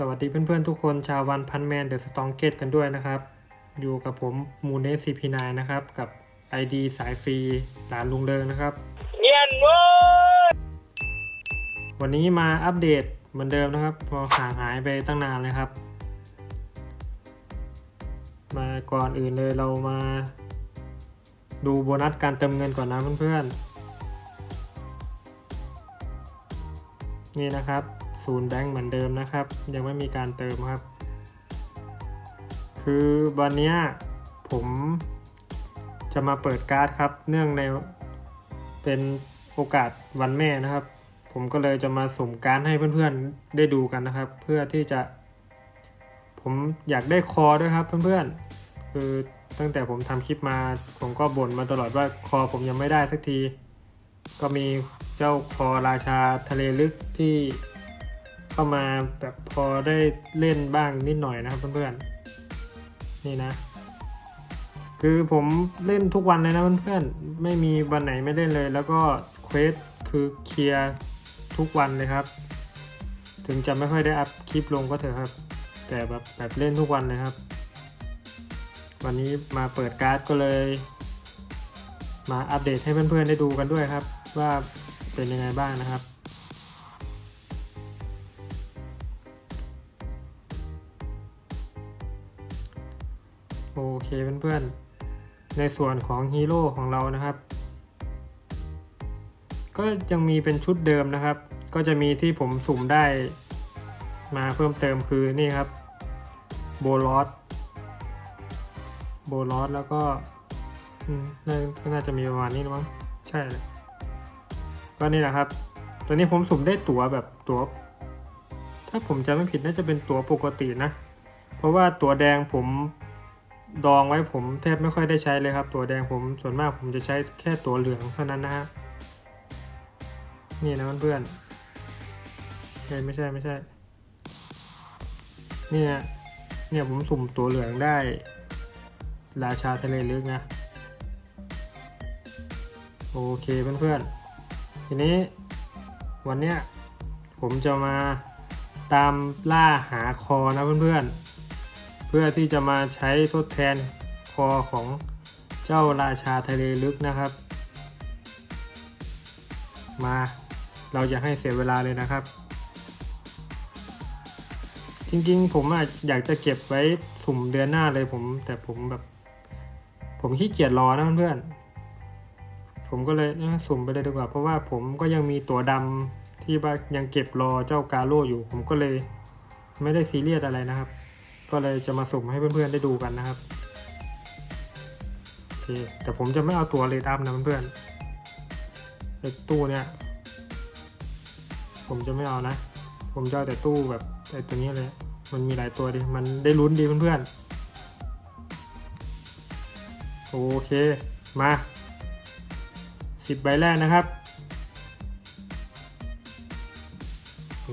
สวัสดีเพื่อนๆทุกคนชาววันพันแมนเดอะสตองเกตกันด้วยนะครับ อยู่กับผมมูเนสซีพีนนะครับ กับ ID สายฟรีหลานลุงเริงนะครับ เงียนเว้ยวันนี้มาอัปเดตเหมือนเดิมนะครับ พอห่างหายไปตั้งนานเลยครับ มาก่อนอื่นเลยเรามา ดูโบนัสการเติมเงินก่อนนะเพื่อนๆ นี่นะครับ ศูนย์แบงก์เหมือนเดิมนะครับ ยังไม่มีการเติมครับ คือวันนี้ผมจะมาเปิดการ์ดครับ เนื่องในเป็นโอกาสวันแม่นะครับ ผมก็เลยจะมาสุ่มการ์ดให้เพื่อนๆได้ดูกันนะครับ เพื่อที่จะ ผมอยากได้คอด้วยครับเพื่อนๆ คือตั้งแต่ผมทำคลิปมา ผมก็บ่นมาตลอดว่าคอผมยังไม่ได้สักที ก็มีเจ้าคอราชาทะเลลึกที่ เข้ามาแบบพอได้เล่นบ้างนิดหน่อยนะครับเพื่อนๆนี่นะ คือผมเล่นทุกวันเลยนะเพื่อนๆไม่มีวันไหนไม่เล่นเลย แล้วก็เควสคือเคลียร์ทุกวันเลยครับ ถึงจะไม่ค่อยได้อัพคลิปลงก็เถอะครับ แต่แบบแบบเล่นทุกวันเลยครับ วันนี้มาเปิดการ์ดก็เลย มาอัปเดตให้เพื่อนๆได้ดูกันด้วยครับ ว่าเป็นยังไงบ้างนะครับ เคเพื่อนๆ ในส่วนของฮีโร่ของเรานะครับ ก็ยังมีเป็นชุดเดิมนะครับ ก็จะมีที่ผมสุ่มได้มาเพิ่มเติมคือนี่ครับ โบลอสโบลอสแล้วก็น่าจะมีประมาณนี้มั้งใช่เลยก็นี่แหละครับ ตัวนี้ผมสุ่มได้ตั๋วแบบตั๋ว ถ้าผมจำไม่ผิดน่าจะเป็นตั๋วปกตินะ เพราะว่าตั๋วแดงผม ดองไว้ผมแทบไม่ค่อยได้ใช้เลยครับ ตัวแดงผมส่วนมากผมจะใช้แค่ตัวเหลืองเท่านั้นนะฮะนี่นะเพื่อนๆเอ้ยไม่ใช่ไม่ใช่ เนี่ยเนี่ยผมสุ่มตัวเหลืองได้ ราชาทะเลลึกนะ โอเคเพื่อนๆ ทีนี้วันเนี้ยผมจะมาตามล่าหาคอนะเพื่อนๆ เพื่อที่จะมาใช้ทดแทนคอของเจ้าราชาทะเลลึกนะครับ มาเราจะให้เสียเวลาเลยนะครับ จริงๆ ผมอะอยากจะเก็บไว้สุ่มเดือนหน้าเลยผม แต่ผมแบบ ผมขี้เกียจรอนะเพื่อนๆผมก็เลยสุ่มไปเลยดีกว่า เพราะว่าผมก็ยังมีตัวดำที่ยังเก็บรอเจ้ากาโร่อยู่ ผมก็เลยไม่ได้ซีเรียสอะไรนะครับ ก็เลยจะมาสุ่มให้เพื่อนๆได้ดูกันนะครับโอเคแต่ผมจะไม่เอาตัวเลดอัพนะเพื่อนๆไอ้ตู้เนี่ย ผมจะไม่เอานะ ผมจะเอาแต่ตู้แบบไอ้ตัวนี้เลย มันมีหลายตัวดิ มันได้ลุ้นดีเพื่อนๆ โอเค มาสิบใบแรกนะครับ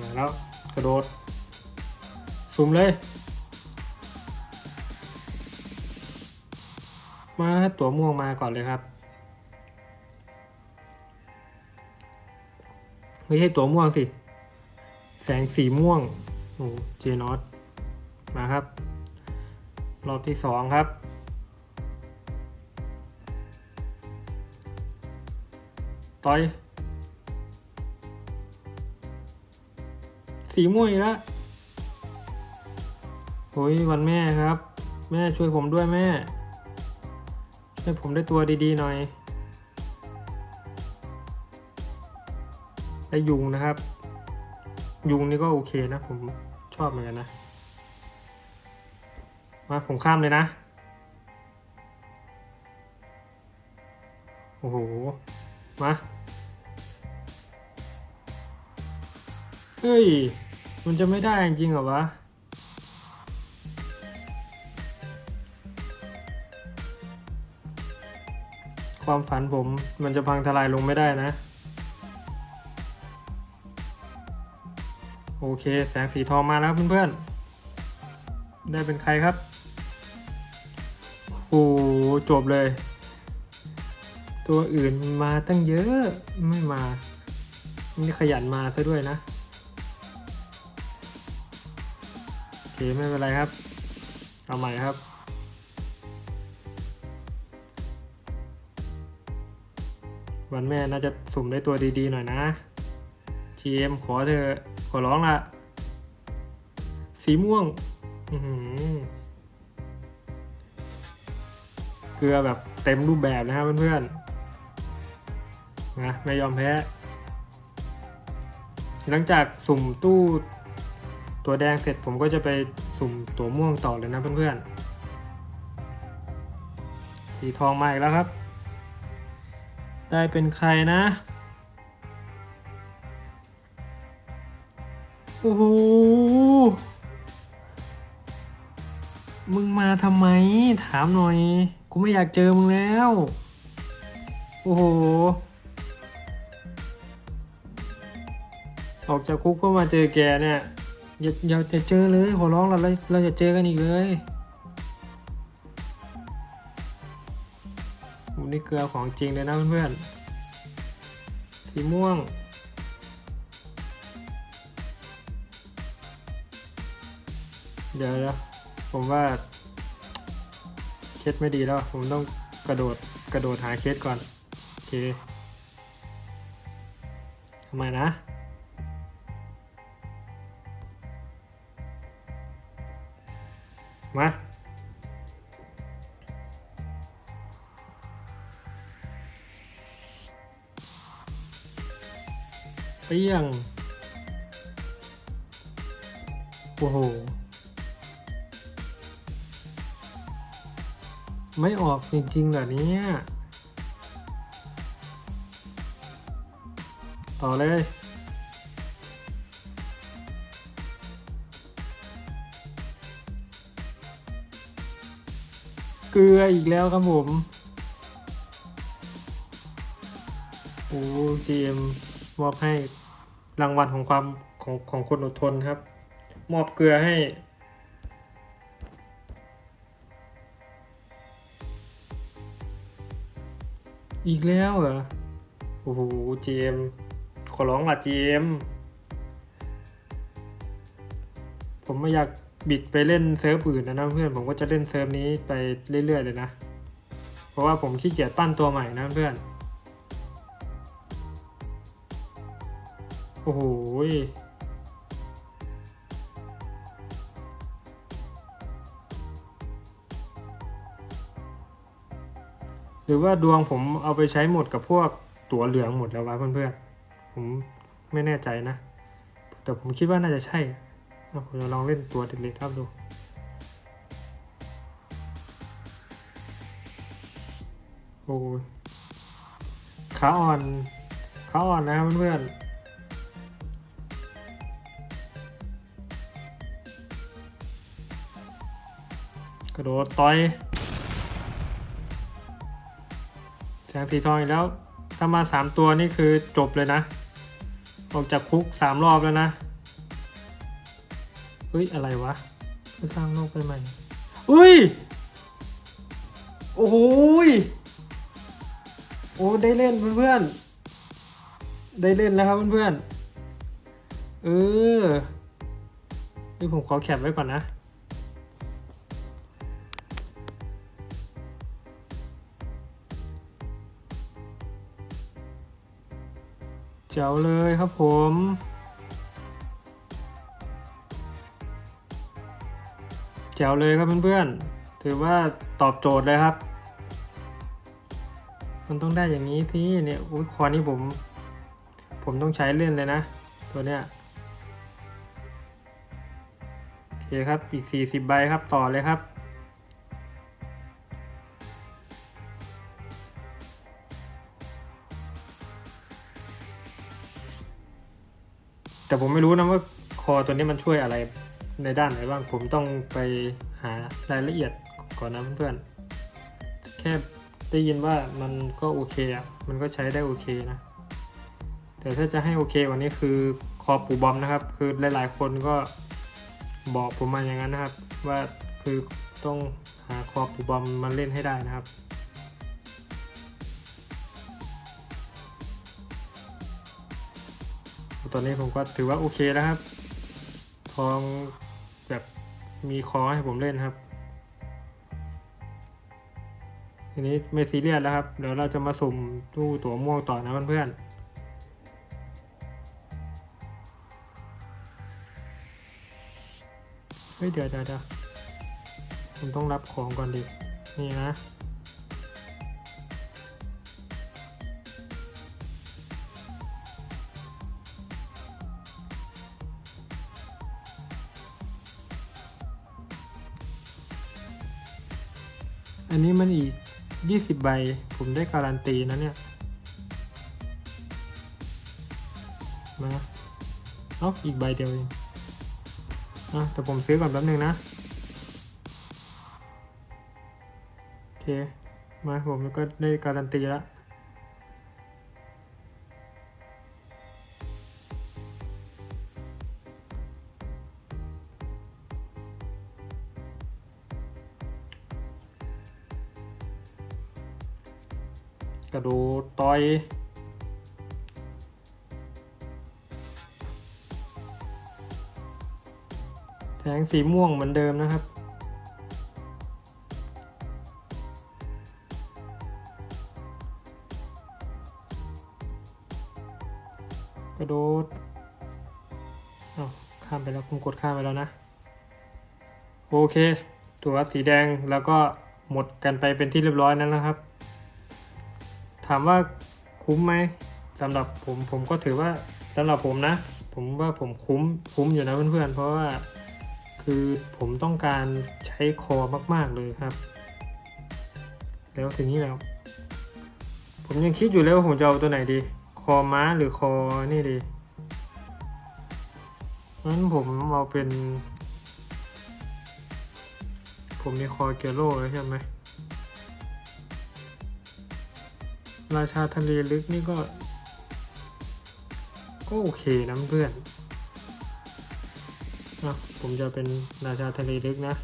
มาแล้วกระโดด สุ่มเลย มาตัวม่วงมาก่อนเลยครับ ไม่ใช่ตัวม่วงสิ แสงสีม่วงโอ้เจนอตมาครับ รอบที่สองครับ ต่อย สีม่วงอีกแล้วโอ้ยวันแม่ครับ แม่ช่วยผมด้วยแม่ ให้ผมได้ตัวดีๆหน่อยได้ยุงนะครับ ยุงนี่ก็โอเคนะ ผมชอบเหมือนกันนะ มาผมข้ามเลยนะ โอ้โห มา เฮ้ย มันจะไม่ได้จริงเหรอวะ ความฝันผมมันจะพังทลายลงไม่ได้นะ โอเค แสงสีทองมาแล้วเพื่อนๆ ได้เป็นใครครับโอ้โหจบเลย ตัวอื่นมาตั้งเยอะไม่มา นี่ขยันมาซะด้วยนะ โอเค ไม่เป็นไรครับ เอาใหม่ครับ วันแม่น่าจะสุ่มได้ตัวดีๆหน่อยนะ GM ขอเธอขอร้องละสีม่วงเกลือแบบเต็มรูปแบบนะครับเพื่อนๆนะไม่ยอมแพ้ หลังจากสุ่มตู้ตัวแดงเสร็จผมก็จะไปสุ่มตัวม่วงต่อเลยนะเพื่อนๆสีทองมาอีกแล้วครับ ได้เป็นใครนะ โอ้โห มึงมาทำไม ถามหน่อย กูไม่อยากเจอมึงแล้ว โอ้โห ออกจากคุกเพื่อมาเจอแกเนี่ย อย่าอย่าจะเจอเลยขอร้องเราเราเราจะเจอกันอีกเลย นี่เกลือของจริงเลยนะเพื่อนๆสีม่วง เดี๋ยวนะผมว่าเคสไม่ดีแล้ว ผมต้องกระโดดกระโดดหาเคสก่อน โอเคทำไมนะมา เปี้ยง โอ้โห ไม่ออกจริงๆเหรอเนี่ย ต่อเลย เกลืออีกแล้วครับผม โอ้เจม มอบให้รางวัลของความของของคนอดทนครับ มอบเกลือให้ อีกแล้วเหรอ โอ้โหเจม ขอร้องละเจม ผมไม่อยากบิดไปเล่นเซิร์ฟอื่นนะนะเพื่อน ผมก็จะเล่นเซิร์ฟนี้ไปเรื่อยๆเลยนะ เพราะว่าผมขี้เกียจปั้นตัวใหม่นะเพื่อน โอ้โหหรือว่าดวงผมเอาไปใช้หมดกับพวกตั๋วเหลืองหมดแล้ววะเพื่อนๆ ผมไม่แน่ใจนะ แต่ผมคิดว่าน่าจะใช่เอาผมจะลองเล่นตัวเด็กๆครับดูโอ้ยขาอ่อนขาอ่อนนะเพื่อนๆ กระโดดต่อยแสงสีทองอีกแล้ว ถ้ามาสามตัวนี่คือจบเลยนะ ออกจากคุกสามรอบแล้วนะ เฮ้ย อะไรวะสร้างโลกไปใหม่อุ้ย โอ้โหยโอ้ได้เล่นเพื่อนๆ ได้เล่นแล้วครับเพื่อนๆ เออนี่ผมขอแคปไว้ก่อนนะ เจ๋วเลยครับผมแจ๋วเลยครับเพื่อนๆ ถือว่าตอบโจทย์เลยครับ มันต้องได้อย่างนี้ที่เนี่ยอุ้ยคอนี้ผม ผมต้องใช้เล่นเลยนะ ตัวเนี้ยโอเคครับ อีก 40 ใบครับต่อเลยครับ แต่ผมไม่รู้นะว่าคอตัวนี้มันช่วยอะไรในด้านไหนบ้างผมต้องไปหารายละเอียดก่อนนะเพื่อนแค่ได้ยินว่ามันก็โอเคอะมันก็ใช้ได้โอเคนะ แต่ถ้าจะให้โอเคกวันนี้คือคอปูบอมนะครับ คือหลายๆคนก็บอกผมมาอย่างนั้นนะครับ ว่าคือต้องหาคอปูบอมมาเล่นให้ได้นะครับ ตอนนี้ผมก็ถือว่าโอเคแล้วครับทองแบบมีคอให้ผมเล่นครับ ทีนี้ไม่ซีเรียสแล้วครับ เดี๋ยวเราจะมาสุ่มตู้ตั๋วม่วงต่อนะเพื่อนๆเฮ้ยเดี๋ยวเดี๋ยวเดี๋ยวผมต้องรับของก่อนดิ นี่นะ อันนี้มันอีก 20 ใบ ผมได้การันตีนะเนี่ย มาเอ้าอีกใบเดียวเองอะแต่ผมซื้อก่อนแป๊บนึงนะ โอเค มาผมก็ได้การันตีแล้ว อยแสงสีม่วงเหมือนเดิมนะครับ กระโดดอาข้ามไปแล้วผมกดข้ามไปแล้วนะ โอเค ตัวสีแดงแล้วก็หมดกันไปเป็นที่เรียบร้อยนั้นนะครับ ถามว่าคุ้มไหมสำหรับผมผมก็ถือว่าสำหรับผมนะ ผมว่าผมคุ้มคุ้มอยู่นะเพื่อนๆเพราะว่าคือผมต้องการใช้คอมากๆเลยครับ แล้วทีนี้แล้ว ผมยังคิดอยู่เลยว่าผมจะเอาตัวไหนดี คอม้าหรือคอนี่ดีงั้นผมเอาเป็น ผมมีคอเกียโร่แล้วใช่ไหม ราชาทะเลลึกนี่ก็ ก็โอเคนะเพื่อนอะผมจะเป็นราชาทะเลลึกนะ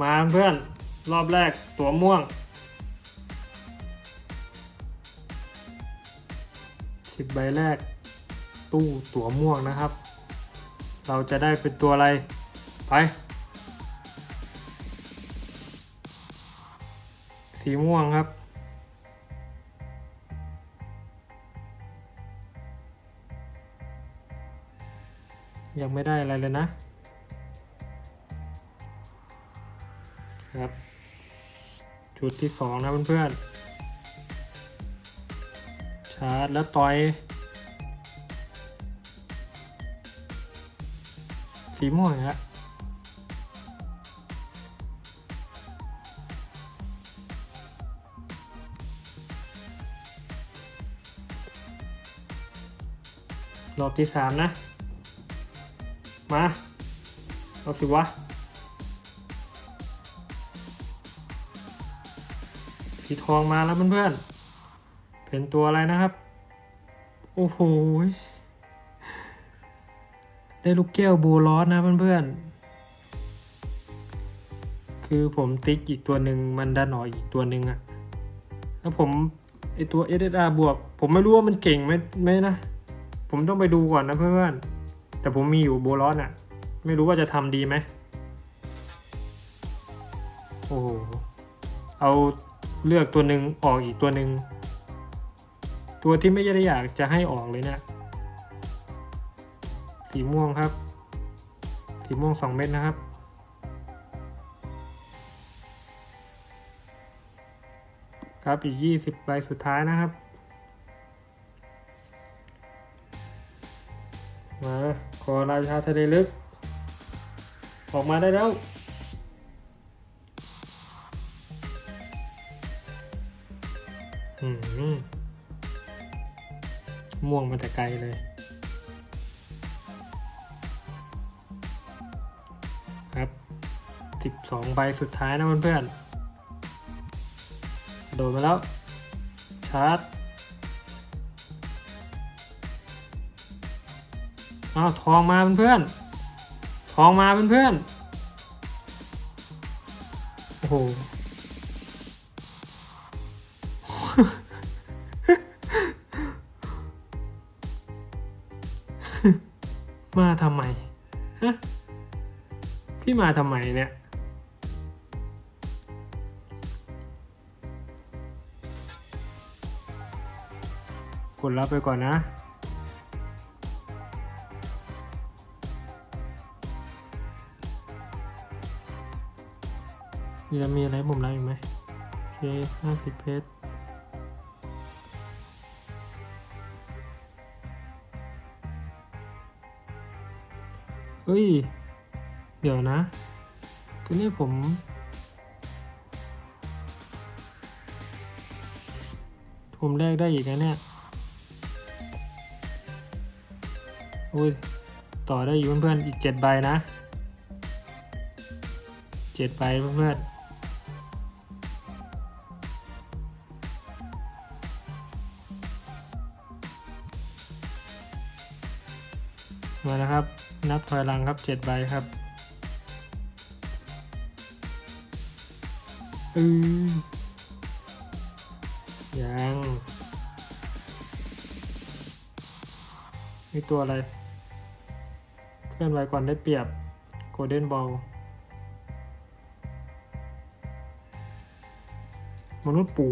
มาเพื่อนรอบแรกตัวม่วงสิบใบแรก ตู้ตัวม่วงนะครับ เราจะได้เป็นตัวอะไร ไป สีม่วงครับยังไม่ได้อะไรเลยนะ ครับ จุดที่สองนะเพื่อนๆ ชาร์จแล้วต่อย สีม่วงฮะรอบที่สามนะ มา เอาสิวะ สีทองมาแล้วเพื่อนๆ เป็นตัวอะไรนะครับ โอ้โห ได้ลูกแก้วโบลอสนะเพื่อนๆ คือผมติ๊กอีกตัวหนึ่งมันดันออกอีกตัวหนึ่งอะแล้วผมไอตัว SSR บวก ผมไม่รู้ว่ามันเก่งไหมไหมนะ ผมต้องไปดูก่อนนะเพื่อนๆ แต่ผมมีอยู่โบลอสอะไม่รู้ว่าจะทำดีไหมโอ้โห เอา เลือกตัวหนึ่งออกอีกตัวหนึ่งตัวที่ไม่ได้อยากจะให้ออกเลยเนะี่ยสีม่วงครับ สีม่วงสองเม็ดนะครับครับอีกยี่สิบใบสุดท้ายนะครับ มา ขอราชาทะเลลึก ออกมาได้แล้ว ม่วงมาแต่ไกลเลย ครับสิบสองใบสุดท้ายนะเพื่อนๆ โดดมาแล้ว ชาร์จอ้าวทองมาเพื่อนๆ ทองมาเพื่อนๆ โอ้โห มาทำไมฮะพี่มาทำไมเนี่ย กดรับไปก่อนนะมีมีอะไรให้ผมไล่อีกไหมโอเคห้าสิบเพชร เฮ้ย เดี๋ยวนะทีนี้ผม ผมแลกได้อีกนะเนี่ยโอ้ย ต่อได้อยู่เพื่อนๆ อีกเจ็ดใบนะเจ็ดใบเพื่อนๆ นับถอยหลังครับเจ็ดใบครับอือยังนี่ตัวอะไร เคลื่อนไหวก่อนได้เปรียบโกลเด้นบอลมนุษย์ปู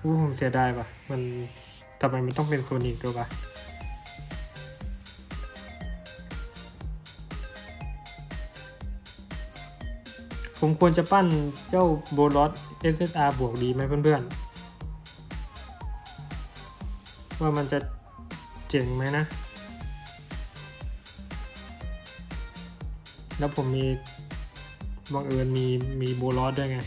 อู้ผมเสียดายปะมันทำไมมันต้องเป็นโซนิกตัวปะ ผมควรจะปั้นเจ้าโบลอส SSR บวกดีไหมเพื่อนๆ ว่ามันจะเจ๋งไหมนะ แล้วผมมีบังเอิญมีมีโบลอสด้วยไง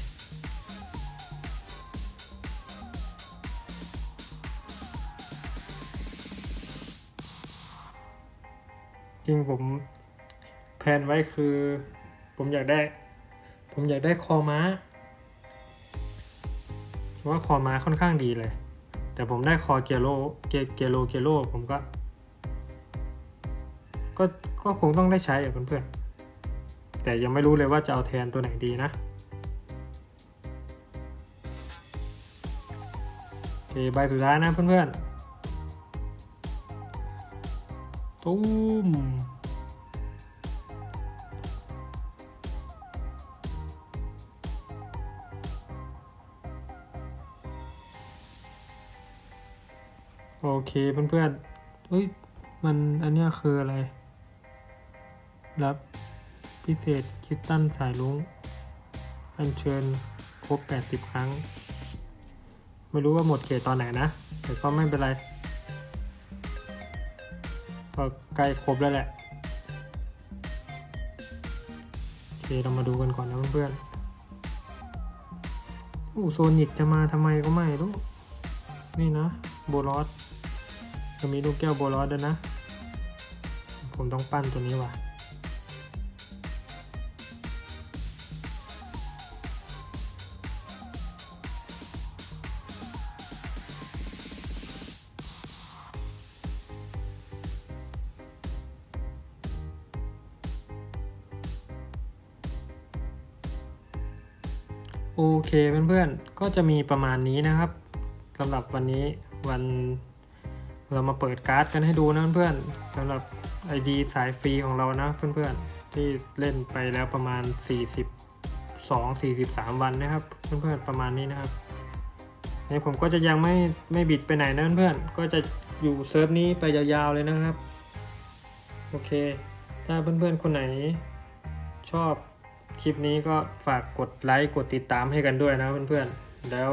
จริงผมแผนไว้คือผมอยากได้ ผมอยากได้คอม้าว่าคอม้าค่อนข้างดีเลย แต่ผมได้คอเกโลเกเกโลเกโลผมก็ ก็ก็คงต้องได้ใช้อะเพื่อนๆแต่ยังไม่รู้เลยว่าจะเอาแทนตัวไหนดีนะโอเคใบสุดท้ายนะเพื่อนๆตุ้ม เคเพื่อนๆเฮ้ย มันอันนี้คืออะไร รับพิเศษคิดตั้นสายลุงอัญเชิญครบ 80 ครั้ง ไม่รู้ว่าหมดเขตตอนไหนนะ แต่ก็ไม่เป็นไรก็ใกล้ครบแล้วแหละโอเคเรามาดูกันก่อนนะเพื่อนๆอู้โซนิกจะมาทำไมก็ไม่รู้ นี่นะ โบลอส จะมีลูกแก้วโบลอสด้วยนะ ผมต้องปั้นตัวนี้ว่ะโอเคเพื่อนๆ ก็จะมีประมาณนี้นะครับสำหรับวันนี้วัน เรามาเปิดการ์ดกันให้ดูนะเพื่อนสำหรับ ID สายฟรีของเรานะเพื่อนๆที่เล่นไปแล้วประมาณ 42 43 วันนะครับ เพื่อนๆประมาณนี้นะครับในผมก็จะยังไม่ไม่บิดไปไหนนะเพื่อนๆก็จะอยู่เซิร์ฟนี้ไปยาวๆเลยนะครับ โอเค ถ้าเพื่อนๆคนไหนชอบคลิปนี้ก็ฝากกดไลค์กดติดตามให้กันด้วยนะเพื่อนๆแล้ว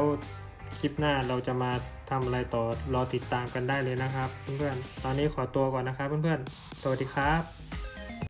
คลิปหน้าเราจะมา ทำอะไรต่อรอติดตามกันได้เลยนะครับ เพื่อนๆ ตอนนี้ขอตัวก่อนนะครับเพื่อนๆ สวัสดีครับ